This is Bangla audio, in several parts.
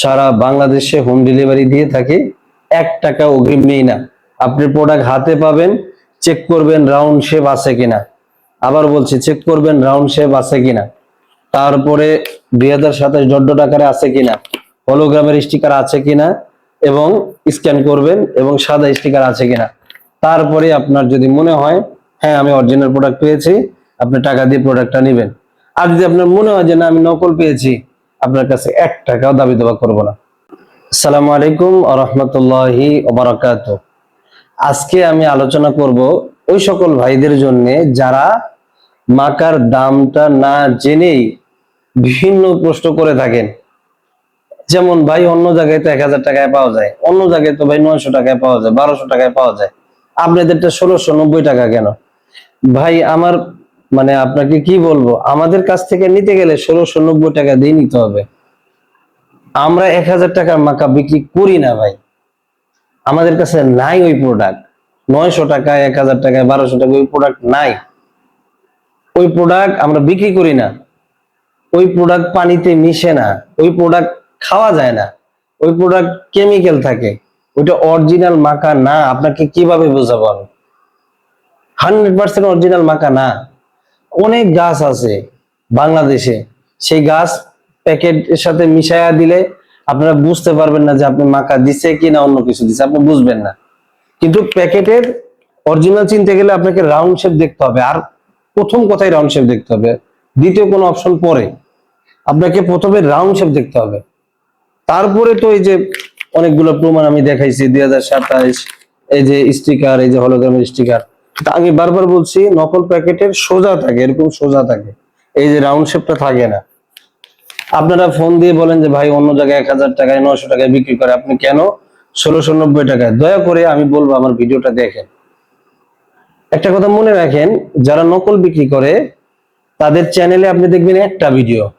সারা বাংলাদেশে হোম ডেলিভারি দিয়ে থাকি। এক টাকা অগ্রিম নেই না। আপনি প্রোডাক্ট হাতে পাবেন চেক করবেন রাউন্ড শেপ আছে কিনা। আবার বলছি চেক করবেন রাউন্ড শেপ আছে কিনা। তারপরে দুই হাজার সাতাশ ডট আকারে আছে কিনা। হলোগ্রামের স্টিকার আছে কিনা। এবং স্ক্যান করবেন এবং সাদা স্টিকার আছে কিনা। তারপরে আপনার যদি মনে হয় হ্যাঁ আমি অরিজিনাল প্রোডাক্ট পেয়েছি, আপনি টাকা দিয়ে প্রোডাক্টটা নেবেন। আর যদি আপনার মনে হয় যে না, আমি নকল পেয়েছি আপনার কাছে এক টাকাও দাবি দেওয়া করব না। আসসালামু আলাইকুম রহমতুল্লাহি ওবরাকাত আজকে আমি আলোচনা করব ওই সকল ভাইদের জন্য যারা মাকার দামটা না জেনেই বিভিন্ন প্রশ্ন করে থাকেন। যেমন, ভাই, অন্য জায়গায় তো এক হাজার টাকায় পাওয়া যায়। অন্য জায়গায় তো ভাই নয়শো টাকায় পাওয়া যায়, বারোশো টাকায় পাওয়া যায়। আপনাদেরটা ষোলোশো নব্বই টাকা কেন? ভাই, আমার মানে আপনাকে কি বলব? আমাদের কাছ থেকে নিতে গেলে ষোলোশো নব্বই টাকা দিয়ে নিতে হবে। আমরা এক হাজার টাকার মাকা বিক্রি করি না ভাই। আমাদের কাছে নাই ওই প্রোডাক্ট নয়শো টাকায়, এক হাজার টাকায়, বারোশো টাকা ওই প্রোডাক্ট নাই। ওই প্রোডাক্ট আমরা বিক্রি করি না। ওই প্রোডাক্ট পানিতে মিশে না। ওই প্রোডাক্ট খাওয়া যায় না। ওই প্রোডাক্ট কেমিক্যাল থাকে। ওইটা অরিজিনাল মাকা না। আপনাকে কীভাবে বোঝাবো আমি? হান্ড্রেড পার্সেন্ট অরিজিনাল মাকা না। অনেক গাছ আছে বাংলাদেশে। সেই গাছ প্যাকেটের সাথে মিশাইয়া দিলে আপনারা বুঝতে পারবেন না যে আপনি মাকা দিছে কি না অন্য কিছু দিছে। আপনি বুঝবেন না। কিন্তু প্যাকেটের অরিজিনাল চিনতে গেলে আপনাকে রাউন্ড শেপ দেখতে হবে। আর প্রথম কথাই রাউন্ড শেপ দেখতে হবে। দ্বিতীয় কোনো অপশন পরে। আপনাকে প্রথমে রাউন্ড শেপ দেখতে হবে। তারপরে তো এই যে অনেকগুলো প্রমাণ আমি দেখাইছি, দুই এই যে স্টিকার এই যে হলোগ্রামের স্টিকার আমি বারবার বলছি, নকল প্যাকেটের সোজা থাকে, এরকম সোজা থাকে। এই যে রাউন্ড শেপটা থাকে না। আপনারা ফোন দিয়ে বলেন যে, ভাই, অন্য জায়গায় এক হাজার টাকায় নশো টাকায় বিক্রি করে, আপনি কেন? ষোলোশো নব্বই টাকায়। দয়া করে আমি বলব, আমার ভিডিওটা দেখেন। একটা কথা মনে রাখেন, যারা নকল বিক্রি করে, তাদের চ্যানেলে আপনি দেখবেন একটা ভিডিও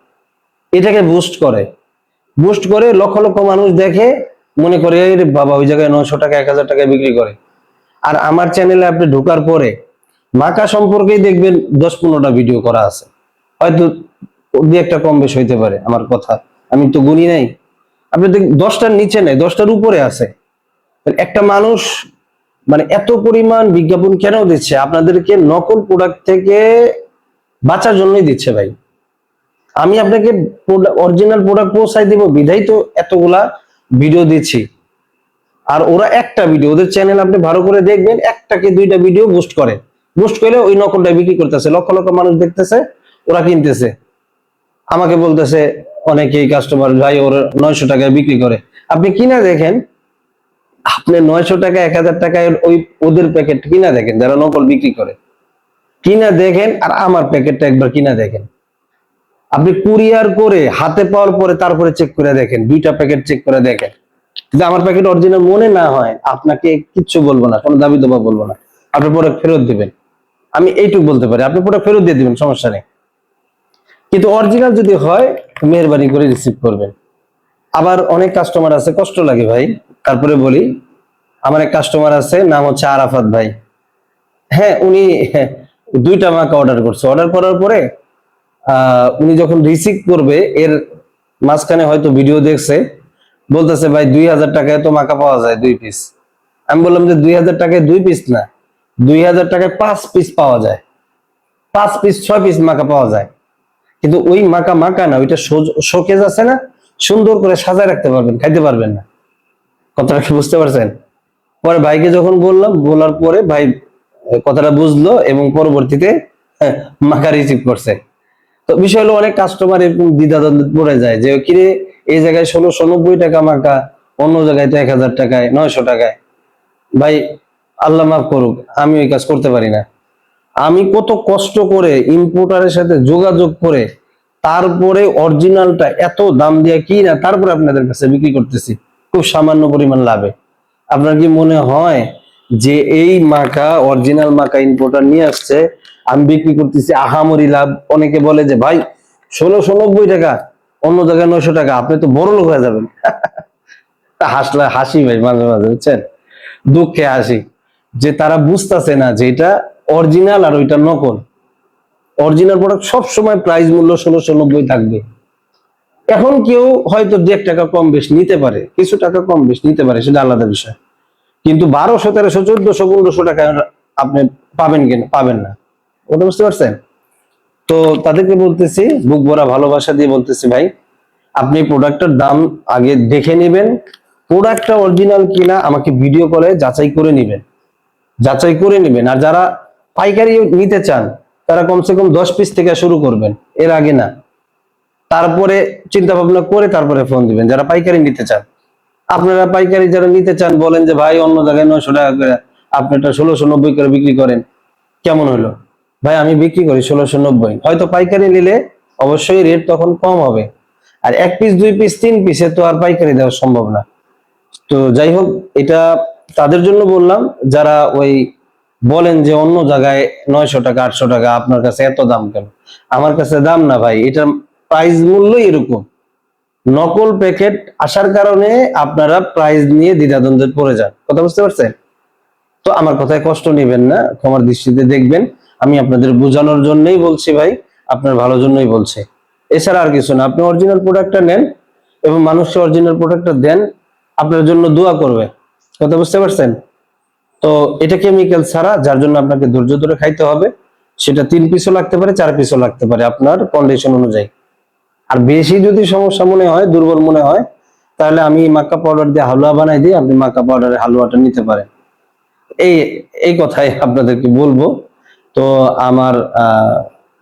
এটাকে বুস্ট করে। বুস্ট করে লক্ষ লক্ষ মানুষ দেখে, মনে করে বাবা, ওই জায়গায় নশো টাকা এক হাজার টাকায় বিক্রি করে। আর আমার চ্যানেলে আপনি ঢোকার পরে মাকা সম্পর্কেই দেখবেন দশ পনেরোটা ভিডিও করা আছে। হয়তো দুই একটা কম বেশ হইতে পারে আমার কথা। আমি তো গুনি নাই। আপনি দেখ দশটার নিচে নেই, দশটার উপরে আছে। একটা মানুষ মানে এত পরিমাণ বিজ্ঞাপন কেন দিচ্ছে? আপনাদেরকে নকল প্রোডাক্ট থেকে বাঁচার জন্যই দিচ্ছে ভাই। আমি আপনাকে অরিজিনাল প্রোডাক্ট পৌঁছাই দিব বিধাই তো এতগুলা ভিডিও দিচ্ছি। আর ওরা একটা ভিডিও ওদের চ্যানেল আপনি ভালো করে দেখবেন একটা কি দুইটা ভিডিও বুস্ট করে। বুস্ট করে ওই নকলটা বিক্রি করতেছে, লক্ষ লক্ষ মানুষ দেখতেছে, ওরা কিনতেছে। আমাকে বলতেছে অনেকেই কাস্টমার ভাই, ওর নয়শো টাকায় বিক্রি করে। আপনি কিনা দেখেন, আপনি নয়শো টাকা, এক হাজার টাকায় ওই, ওদের প্যাকেট কিনা দেখেন, যারা নকল বিক্রি করে। কিনা দেখেন আর আমার প্যাকেটটা একবার কিনা দেখেন। আপনি কুরিয়ার করে হাতে পাওয়ার পরে তারপরে চেক করে দেখেন, দুইটা প্যাকেট চেক করে দেখেন। যদি আমার প্যাকেট অরিজিনাল মনে না হয়, আপনাকে কিচ্ছু বলব না, কোনো দাবি দেবা বলব না। আপনি প্রোডাক্ট ফেরত দিবেন। আমি এইটুকু বলতে পারি, আপনি প্রোডাক্ট ফেরত দিয়ে দিবেন, সমস্যা নেই। কিন্তু অরিজিনাল যদি হয়, মেহরবানি করে রিসিভ করবেন। আবার অনেক কাস্টমার আছে, কষ্ট লাগে ভাই। তারপরে বলি, আমার এক কাস্টমার আছে, নাম হচ্ছে আরাফাত ভাই। হ্যাঁ উনি দুইটা মাকে অর্ডার করছে। অর্ডার করার পরে উনি যখন রিসিভ করবে, এর মাঝখানে হয়তো ভিডিও দেখছে। বলতেছে, ভাই, দুই হাজার টাকায় তো মাকা পাওয়া যায় দুই পিস আমি বললাম যে, দুই হাজার টাকায় দুই পিস না, দুই হাজার টাকায় পাঁচ পিস পাওয়া যায়। পাঁচ পিস ছয় পিস মাকা পাওয়া যায়। কিন্তু ওই মাকা মাকা না, ওইটা শোকেজ আছে না, সুন্দর করে সাজায় রাখতে পারবেন, খাইতে পারবেন না। কথাটা কি বুঝতে পারছেন? পরে ভাইকে যখন বললাম, বলার পরে ভাই কথাটা বুঝলো এবং পরবর্তীতে মাকা রিসিভ করছে। তো বিষয় হলো, অনেক কাস্টমার এরকম দ্বিধাদ্বন্দ্বে পড়ে যায় যে, কিরে এই জায়গায় ষোলোশো নব্বই টাকা মাকা, অন্য জায়গায় তো এক হাজার টাকায়, নয়শো টাকায়। ভাই, আল্লাহ মাফ করুক, আমি ওই কাজ করতে পারি না। আমি কত কষ্ট করে ইম্পোর্টারের সাথে যোগাযোগ করে তারপরে অরিজিনালটা এত দাম দিয়ে কি না তারপরে আপনাদের কাছে বিক্রি করতেছি। খুব সামান্য পরিমাণ লাভে। আপনার কি মনে হয় যে এই মাকা অরিজিনাল মাকা ইম্পোর্টার নিয়ে আসছে, আমি বিক্রি করতেছি আহামরি লাভ? অনেকে বলে যে, ভাই, ষোলোশো নব্বই টাকা অন্য জায়গায় নয়শো টাকা, আপনি তো বড় লোক হয়ে যাবেন। হাসলে হাসি ভাই, মাঝে মাঝে, বুঝছেন? দুঃখে হাসি। যে তারা বুঝতেছে না যে এটা অরিজিনাল আর ওইটা নকল। অরিজিনাল প্রোডাক্ট সব সময় প্রাইস মূল্য ষোলোশো নব্বই থাকবে। এখন কেউ হয়তো দু এক টাকা কম বেশ নিতে পারে, কিছু টাকা কম বেশ নিতে পারে, সেটা আলাদা বিষয়। কিন্তু বারোশো, তেরোশো, চোদ্দশো, পনেরোশো টাকা আপনি পাবেন কিনা, পাবেন না। ওটা বুঝতে পারছেন? তো তাদেরকে বলতেছি, বুক ভরা ভালোবাসা দিয়ে বলতেছি, ভাই, আপনি প্রোডাক্টের দাম আগে দেখে নেবেন। প্রোডাক্টটা অরিজিনাল কিনা আমাকে ভিডিও কলে যাচাই করে নেবেন। যাচাই করে নেবেন। আর যারা পাইকারি নিতে চান, তারা কমসে কম দশ পিস থেকে শুরু করবেন। এর আগে না। তারপরে চিন্তা ভাবনা করে তারপরে ফোন দিবেন। যারা পাইকারি নিতে চান। আপনারা পাইকারি যারা নিতে চান, বলেন যে, ভাই, অন্য জায়গায় নয়শো টাকা করে আপনি এটা ষোলোশো নব্বই করে বিক্রি করেন। কেমন হলো? ভাই, আমি বিক্রি করি ষোলোশো নব্বই। হয়তো পাইকারি নিলে অবশ্যই রেট তখন কম হবে। আর এক পিস দুই পিস তিন পিসে তো আর পাইকারি দেওয়া সম্ভব না। তো যাই হোক, এটা তাদের জন্য বললাম, যারা ওই বলেন যে অন্য জায়গায় নয়শো টাকা, আটশো টাকা, আপনার কাছে এত দাম কেন? আমার কাছে দাম না ভাই, এটার প্রাইস মূল্য এরকম। নকল প্যাকেট আসার কারণে আপনারা প্রাইস নিয়ে দ্বিধাদ্বন্দ্বে পড়ে যান। কথা বুঝতে পারছেন? তো আমার কথায় কষ্ট নেবেন না, ক্ষমার দৃষ্টিতে দেখবেন। আমি আপনাদের বোঝানোর জন্যই বলছি ভাই, আপনার ভালোর জন্যই বলছি। এছাড়া আর কিছু না, আপনি অরিজিনাল প্রোডাক্টটা নেন এবং মানুষকে অরিজিনাল প্রোডাক্টটা দেন, আপনার জন্য দোয়া করবে। কথা বুঝতে পারছেন? তো এটা কেমিক্যাল ছাড়া, যার জন্য আপনাকে ধৈর্য ধরে খাইতে হবে, সেটা তিন পিসও লাগতে পারে, চার পিসও লাগতে পারে, আপনার কন্ডিশন অনুযায়ী। আর বেশি যদি সমস্যা মনে হয়, দুর্বল মনে হয়, তাহলে আমি মাক্কা পাউডার দিয়ে হালুয়া বানাই দিই আপনি মাক্কা পাউডারের হালুয়াটা নিতে পারেন। এই এই কথাই আপনাদেরকে বলব। তো আমার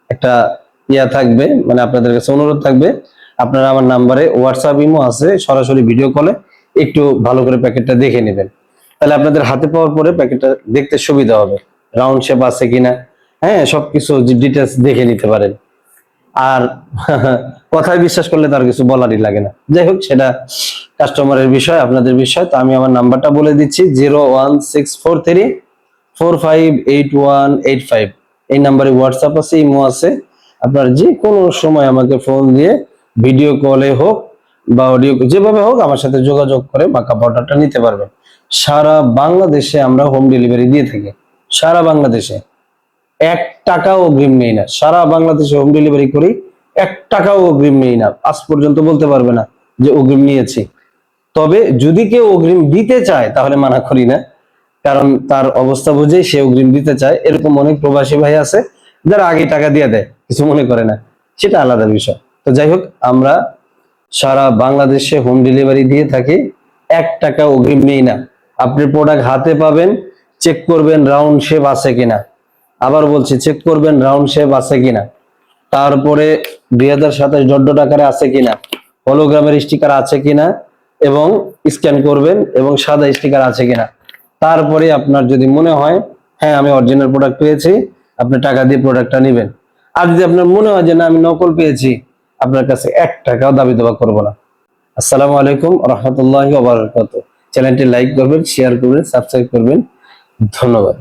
একটা ইয়া থাকবে মানে আপনাদের কাছে অনুরোধ থাকবে, আপনারা আমার নাম্বারে হোয়াটসঅ্যাপ ইমো আছে, সরাসরি ভিডিও কলে একটু ভালো করে প্যাকেটটা দেখে নেবেন। তাহলে আপনাদের হাতে পাওয়ার পরে প্যাকেটটা দেখতে সুবিধা হবে। রাউন্ড শেপ আছে কিনা হ্যাঁ সবকিছু ডিটেলস দেখে নিতে পারেন। আর কথায় বিশ্বাস করলে তার কিছু বলারই লাগে না। যাই হোক, সেটা কাস্টমারের বিষয়, আপনাদের বিষয়। তো আমি আমার নাম্বারটা বলে দিচ্ছি zero one six four three four five eight one eight five এই নাম্বারে হোয়াটসঅ্যাপ আছে ইমো আছে। আপনার যে কোনো সময় আমাকে ফোন দিয়ে ভিডিও কলে হোক বা অডিও যেভাবে হোক আমার সাথে যোগাযোগ করে মাকা পাউডারটা নিতে পারবেন সারা বাংলাদেশে আমরা হোম ডেলিভারি দিয়ে থাকি। সারা বাংলাদেশে। এক টাকাও অগ্রিম নেই না। সারা বাংলাদেশে হোম ডেলিভারি করি, এক টাকাও অগ্রিম নেই না। আজ পর্যন্ত বলতে পারবে না যে অগ্রিম নিয়েছি। তবে যদি কেউ অগ্রিম দিতে চায়, তাহলে মানা করি না। কারণ তার অবস্থা বুঝে সে অগ্রিম দিতে চায়। এরকম অনেক প্রবাসী ভাই আছে, যারা আগে টাকা দিয়ে দেয়, কিছু মনে করে না। সেটা আলাদা বিষয়। তো যাই হোক, আমরা সারা বাংলাদেশে হোম ডেলিভারি দিয়ে থাকি। এক টাকা অগ্রিম নেই না। আপনি প্রোডাক্ট হাতে পাবেন চেক করবেন রাউন্ড শেপ আছে কিনা। আবার বলছি চেক করবেন রাউন্ড শেপ আছে কিনা। তারপরে দুই হাজার সাতাশ ডট আকারে আছে কিনা। হলোগ্রামের স্টিকার আছে কিনা। এবং স্ক্যান করবেন এবং সাদা স্টিকার আছে কিনা। তারপরে আপনার যদি মনে হয় হ্যাঁ আমি অরিজিনাল প্রোডাক্ট পেয়েছি, আপনি টাকা দিয়ে প্রোডাক্টটা নেবেন। আর যদি আপনার মনে হয় যে, না, আমি নকল পেয়েছি আপনার কাছে এক টাকাও দাবি দেওয়া করব না। আসসালামু আলাইকুম রহমতুল্লাহ চ্যানেলটি লাইক করবেন শেয়ার করবেন সাবস্ক্রাইব করবেন। ধন্যবাদ।